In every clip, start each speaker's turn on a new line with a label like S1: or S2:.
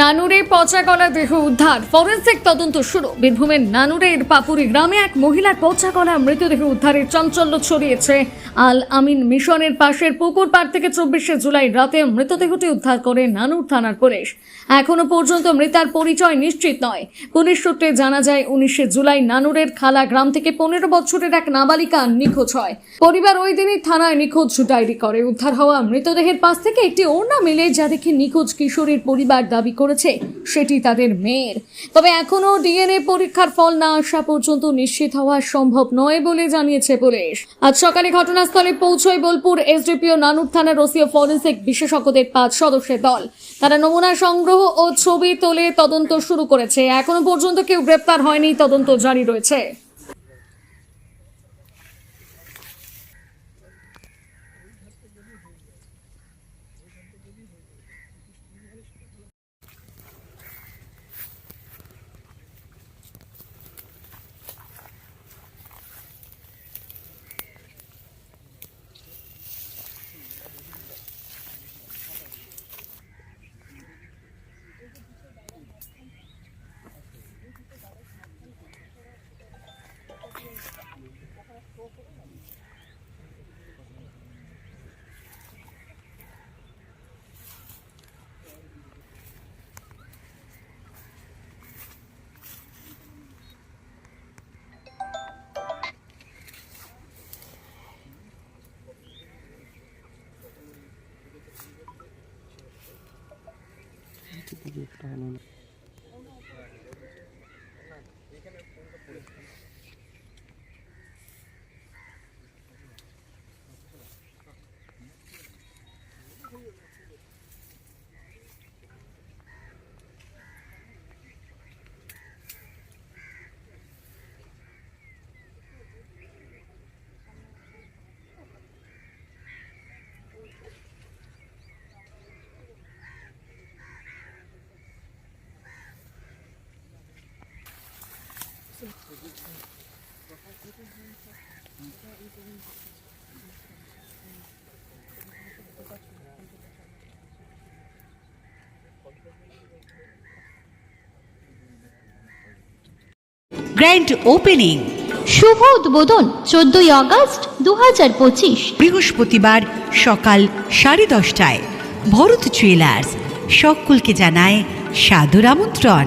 S1: নানুরে পচা গলা দেহ উদ্ধার। ফরেন্সিক তদন্ত শুরু। বীরভূমের নানুরের পাপুরি গ্রামে এক মহিলার পচা গলা মৃতদেহ উদ্ধারের চাঞ্চল্য ছড়িয়েছে। আল আমিন মিশনের পাশের পুকুর পাড় থেকে চব্বিশে জুলাই রাতে মৃতদেহটি উদ্ধার করে নানুর থানার পুলিশ। এখনও পর্যন্ত মৃতার পরিচয় নিশ্চিত নয়। পুলিশ সূত্রে জানা যায়, উনিশে জুলাই নানুরের খালা গ্রাম থেকে পনেরো বছরের এক নাবালিকা নিখোঁজ হয়। পরিবার ওই দিনই থানায় নিখোঁজ ডায়েরি করে। উদ্ধার হওয়া মৃতদেহের পাশ থেকে একটি ওড়না মেলে যা দেখে নিখোঁজ কিশোরীর পরিবার দাবি করেছে, সেটি তাদের মেয়ের। তবে এখনও ডিএনএ পরীক্ষার ফল না আসা পর্যন্ত নিশ্চিত হওয়া সম্ভব নয় বলে জানিয়েছে পুলিশ। আজ সকালে ঘটনাস্থলে পৌঁছয় বোলপুর এসডিপিও নানুর থানার ওসিও ফরেন্সিক বিশেষজ্ঞদের পাঁচ সদস্যের দল। তারা নমুনা সংগ্রহ ও ছবি তোলে তদন্ত শুরু করেছে। এখনও পর্যন্ত কেউ গ্রেপ্তার হয়নি, তদন্ত জারি রয়েছে।
S2: ಕಾಯಿ ಎಷ್ಟು ಹಾಲು গ্র্যান্ড ওপেনিং
S3: শুভ উদ্বোধন চোদ্দই আগস্ট দু হাজার পঁচিশ।
S2: বৃহস্পতিবার সকাল সাড়ে দশটায় ভরত জুয়েলার্স সকলকে জানায় সাদর আমন্ত্রণ।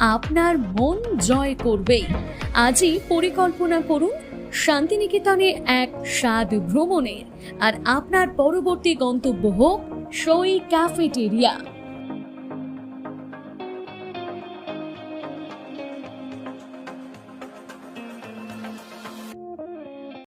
S1: আপনার মন জয় করবেই। আজই পরিকল্পনা করুন শান্তিনিকেতনে এক স্বাদ ভ্রমণের। আর আপনার পরবর্তী গন্তব্য হোক সই ক্যাফেটেরিয়া।